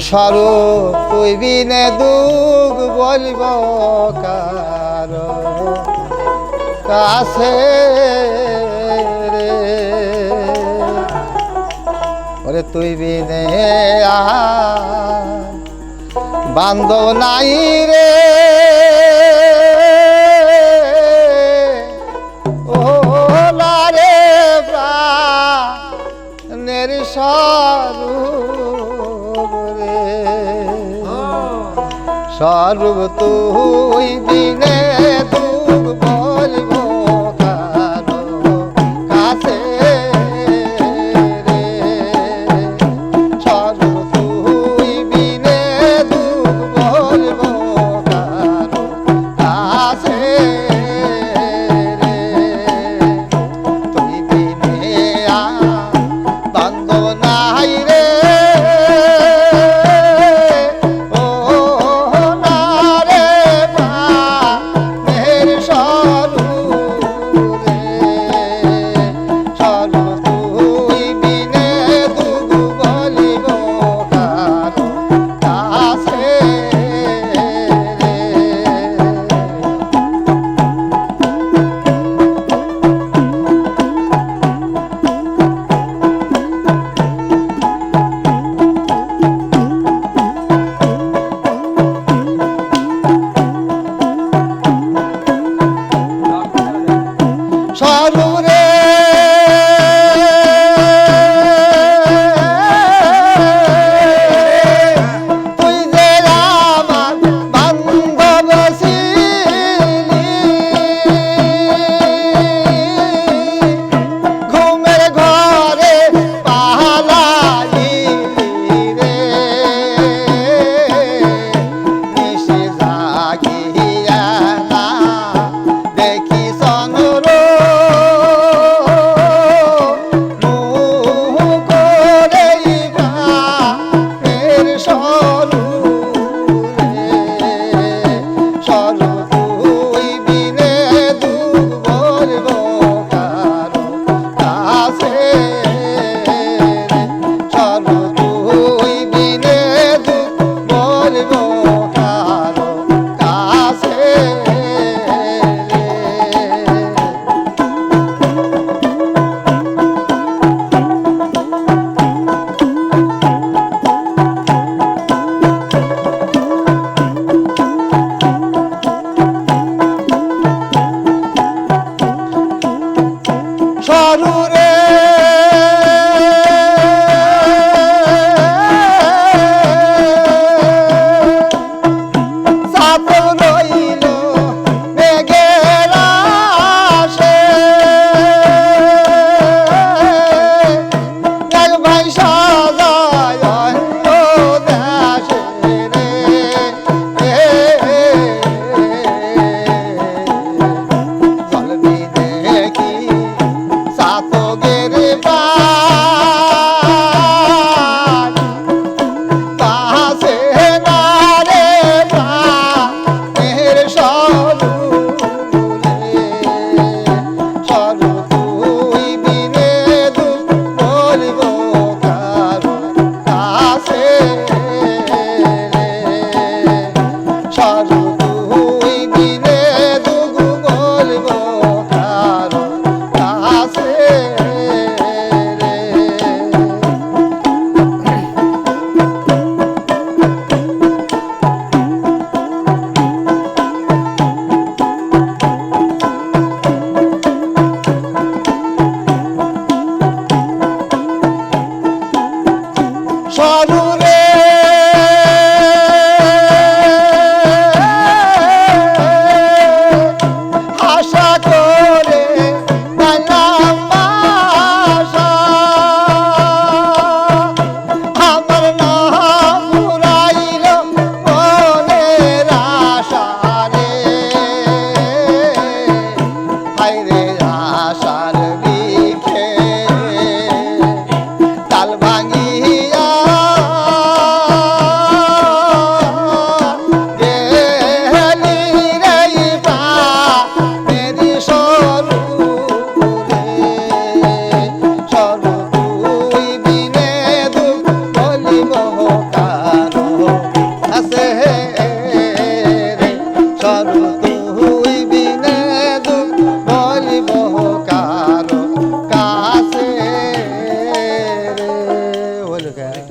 স্বরূপ তুই বিনে দুঃখ বলব কার কাছে ওরে তুই বিনে বান্ধব নাই রে। ও লারে প্রাণের স্বরূপ রে স্বরূপ তুই বিনে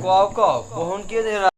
आपका फ़ोन कौन के दे रहा